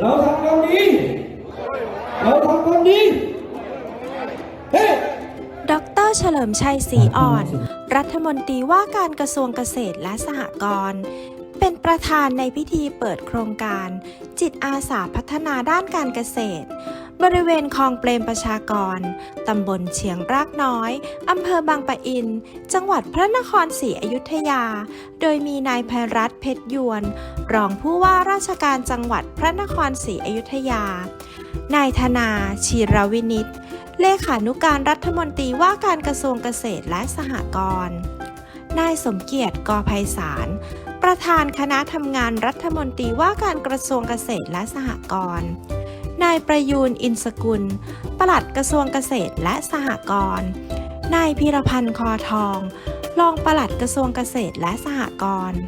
เราทำความดีเราทำความดีเฮ้ดรเฉลิมชัยศรีอ่อน รัฐมนตรีว่าการกระทรวงเกษตรและสหกรณ์เป็นประธานในพิธีเปิดโครงการ จิตอาสาพัฒนาด้านการเกษตร บริเวณคลองเปรมประชากร ตำบลเชียงรากน้อย อำเภอบางปะอิน จังหวัดพระนครศรีอยุธยา โดยมีนายภัยรัตน์เพชรยวน รองผู้ว่าราชการจังหวัดพระนครศรีอยุธยา นายธนาชีรวินิต เลขานุการรัฐมนตรีว่าการกระทรวงเกษตรและสหกรณ์ นายสมเกียรติกอภัยสารประธานคณะทำงานรัฐมนตรีว่าการกระทรวงเกษตรและสหกรณ์ นายประยูนอินสกุล ปลัดกระทรวงเกษตรและสหกรณ์ นายพีรพันธ์คอทอง รองปลัดกระทรวงเกษตรและสหกรณ์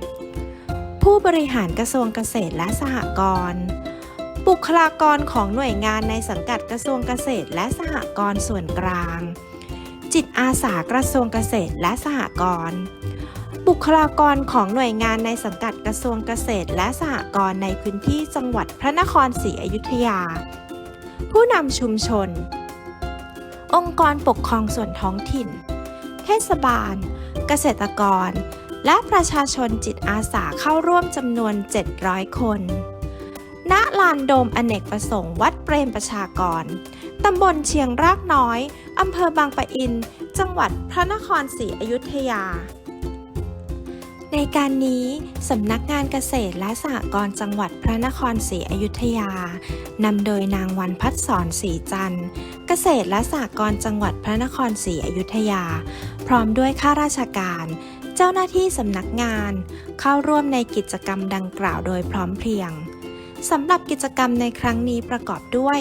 ผู้บริหารกระทรวงเกษตรและสหกรณ์ บุคลากรของหน่วยงานในสังกัดกระทรวงเกษตรและสหกรณ์ส่วนกลาง จิตอาสากระทรวงเกษตรและสหกรณ์ บุคลากรของหน่วยงานในสังกัดกระทรวงเกษตร และสหกรณ์ในพื้นที่จังหวัดพระนครศรีอยุธยา ผู้นำชุมชน องค์กรปกครองส่วนท้องถิ่น เทศบาล เกษตรกร และประชาชนจิตอาสาเข้าร่วมจำนวน 700 คน ณ ลานโดมอเนกประสงค์วัดเปรมประชากร ตำบลเชียงรากน้อย อำเภอบางปะอิน จังหวัดพระนครศรีอยุธยา ในการนี้สำนักงานเกษตรและสหกรณ์จังหวัดพระนครศรีอยุธยานำโดยนางวันพัฒสอนศรีจันทร์ เกษตรและสหกรณ์จังหวัดพระนครศรีอยุธยา พร้อมด้วยข้าราชการ เจ้าหน้าที่สำนักงาน เข้าร่วมในกิจกรรมดังกล่าวโดยพร้อมเพรียงสำหรับกิจกรรมในครั้งนี้ประกอบด้วย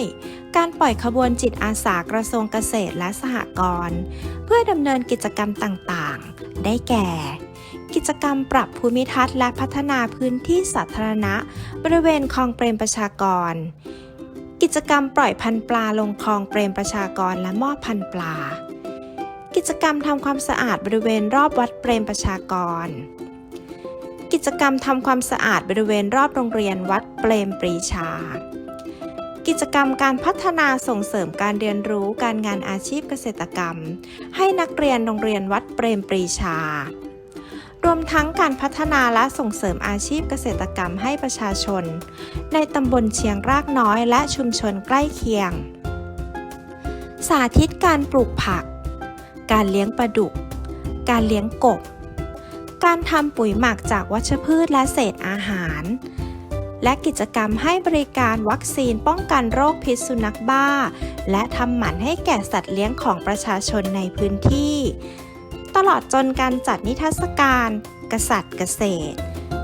การปล่อยขบวนจิตอาสากระทรวงเกษตรและสหกรณ์เพื่อดำเนินกิจกรรมต่างๆ ได้แก่ กิจกรรมปรับภูมิทัศน์และพัฒนาพื้นที่สาธารณะ บริเวณคลองเปรมประชากร กิจกรรมปล่อยพันปลาลงคลองเปรมประชากรและมอบพันปลา กิจกรรมทำความสะอาดบริเวณรอบวัดเปรมประชากร กิจกรรมทำความสะอาดบริเวณรอบโรงเรียนวัดเปรมปรีชากิจกรรมการพัฒนาส่งเสริมการเรียนรู้การงานอาชีพเกษตรกรรม ให้นักเรียนโรงเรียนวัดเปรมปรีชา รวมทั้งการพัฒนาและส่งเสริมอาชีพเกษตรกรรมให้ประชาชน ในตำบลเชียงรากน้อยและชุมชนใกล้เคียง สาธิตการปลูกผัก การเลี้ยงปลาดุก การเลี้ยงกบ การทำปุ๋ยหมักจากวัชพืชและเศษอาหาร และกิจกรรมให้บริการวัคซีนป้องกันโรคพิษสุนัขบ้า และทำหมันให้แก่สัตว์เลี้ยงของประชาชนในพื้นที่ ตลอดจนการจัดนิทรรศการ กษัตริย์เกษตร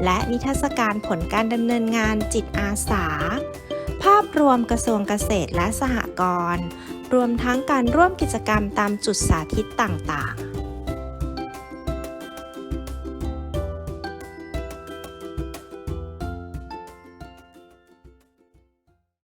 และนิทรรศการผลการดำเนินงานจิตอาสา ภาพรวมกระทรวงเกษตรและสหกรณ์รวมทั้งการร่วมกิจกรรมตามจุดสาธิตต่างๆ